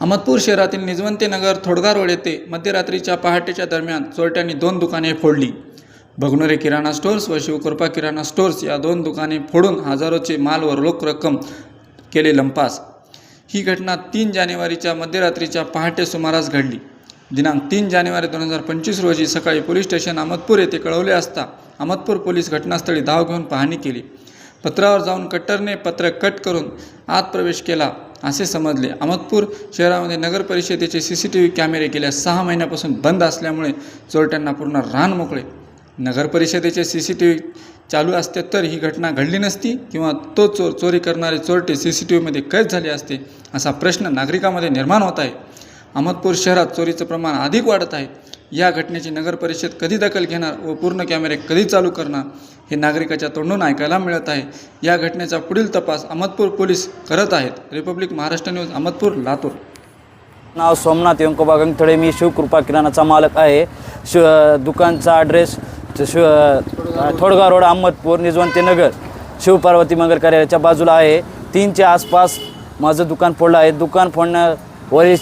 अहमदपूर शहरातील निजवंतीनगर थोडगा रोड येथे मध्यरात्रीच्या पहाटेच्या दरम्यान चोरट्यांनी दोन दुकाने फोडली. भगनोरे किराणा स्टोर्स व शिवकृपा किराणा स्टोर्स या दोन दुकाने फोडून हजारोचे माल व रोख रक्कम केले लंपास. ही घटना तीन जानेवारीच्या मध्यरात्रीच्या पहाटे सुमारास घडली. दिनांक तीन जानेवारी दोन हजार पंचवीस रोजी सकाळी पोलीस स्टेशन अहमदपूर येथे कळवले असता अहमदपूर पोलीस घटनास्थळी धाव घेऊन पाहणी केली. पत्रावर जाऊन कट्टरने पत्र कट करून आत प्रवेश केला. असे समजले. अहमदपूर शहरामध्ये नगर परिषदेचे सी सी टी व्ही कॅमेरे गेल्या सहा महिन्यापासून बंद असल्यामुळे चोरट्यांना पूर्ण रान मोकळे. नगर परिषदेचे सी सी टी व्ही चालू असते तर ही घटना घडली नसती किंवा तो चोर चोरी करणारे चोरटे सी सी टी व्हीमध्ये कैद झाले असते असा प्रश्न नागरिकांमध्ये निर्माण होत आहे. अहमदपूर शहरात चोरीचं प्रमाण अधिक वाढत आहे. या घटनेची नगर परिषद कधी दखल घेणार व पूर्ण कॅमेरे कधी चालू करणार हे नागरिकाच्या तोंडून ऐकायला मिळत आहे. या घटनेचा पुढील तपास अहमदपूर पोलीस करत आहेत. Republic Maharashtra News Ahmadpur Latur. नाव सोमनाथ व्यंकोबा गंगथळे मी शिवकृपा किराणाचा मालक आहे. शिव दुकानचा ॲड्रेस शिव थोडगाव रोड अहमदपूर निजवंती नगर. शिवपार्वती मंगल कार्यालयाच्या बाजूला आहे. तीनच्या आसपास माझं दुकान फोडलं आहे. दुकान फोडण्यावरील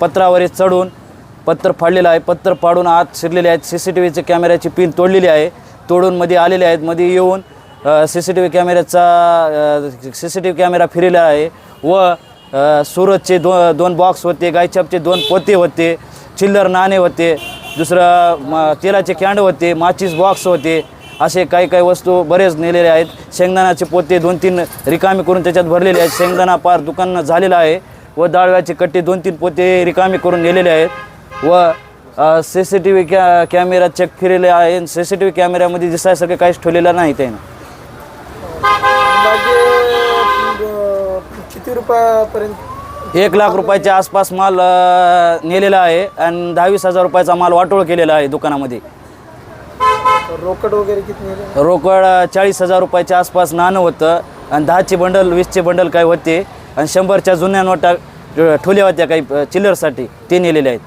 पत्रावरील चढून पत्र फाडलेलं आहे. पत्र फाडून आत शिरलेले आहेत. सी सी टी व्हीचे कॅमेऱ्याची पिन तोडलेली आहे. तोडून मध्ये आलेले आहेत. मध्ये येऊन C C T V कॅमेऱ्याचा C C T V camera फिरलेला आहे व सूरजचे सुरतचे दो दोन बॉक्स होते गायछापचे दोन पोते होते चिल्लर नाणे होते दुसरं म तेलाचे कॅन्ड होते माचीस बॉक्स होते असे काही काही वस्तू बरेच नेलेले आहेत. शेंगदाणाचे पोते दोन तीन रिकामी करून त्याच्यात भरलेले आहेत. शेंगदाणा पार दुकान झालेला आहे व डाळव्याचे कट्टे दोन तीन पोते रिकामी करून नेलेले आहेत. व सी सी टी व्ही कॅ कॅमेरा चेक फिरलेले आहे. सी सी टी व्ही कॅमेऱ्यामध्ये दिसायसारखं काहीच ठेवलेलं नाही त्यानं. अं, किती रुपयापर्यंत? एक लाख रुपयाच्या आसपास माल अ, नेलेला आहे आणि दहावीस हजार रुपयाचा माल वाटोळ केलेला आहे दुकानामध्ये. रोकड वगैरे किती नेले? रोकड चाळीस हजार रुपयाच्या आसपास नाणं होतं आणि दहाचे बंडल वीसचे बंडल काही होते आणि शंभरच्या जुन्या नोटा अ, ठेवल्या होत्या काही अ, चिल्लरसाठी ते नेलेले आहेत.